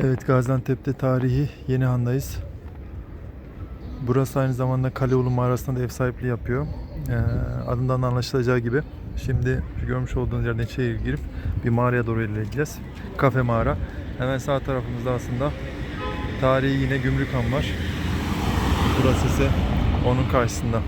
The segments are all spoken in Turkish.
Evet Gaziantep'te tarihi Yenihan'dayız. Burası aynı zamanda Kaleoğlu mağarasında da ev sahipliği yapıyor. Ee, adından da anlaşılacağı gibi. Şimdi görmüş olduğunuz yerden içeri girip bir mağaraya doğru ilerleyeceğiz. Kafe mağara. Hemen sağ tarafımızda aslında tarihi yine Gümrükhan var. Burası ise onun karşısında.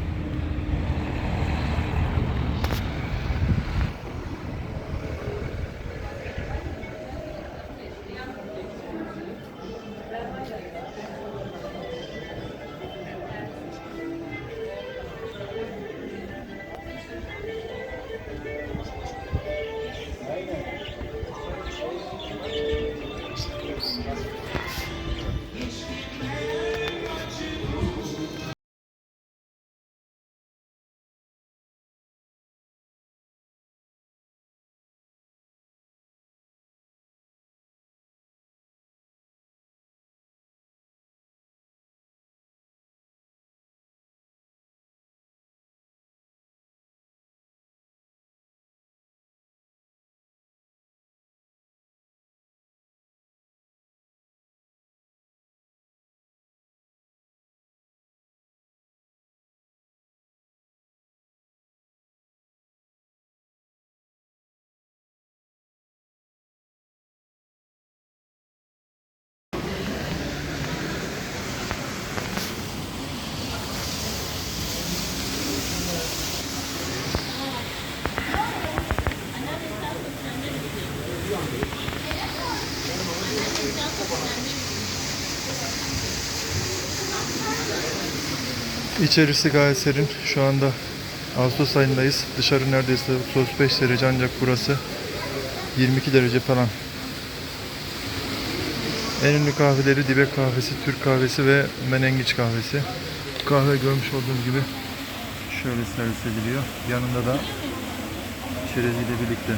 İçerisi gayet serin. Şu anda Ağustos ayındayız. Dışarı neredeyse 35 derece ancak burası 22 derece falan. En ünlü kahveleri Dibek kahvesi, Türk kahvesi ve Menengiç kahvesi. Kahve görmüş olduğunuz gibi şöyle servis ediliyor. Yanında da çereziyle birlikte.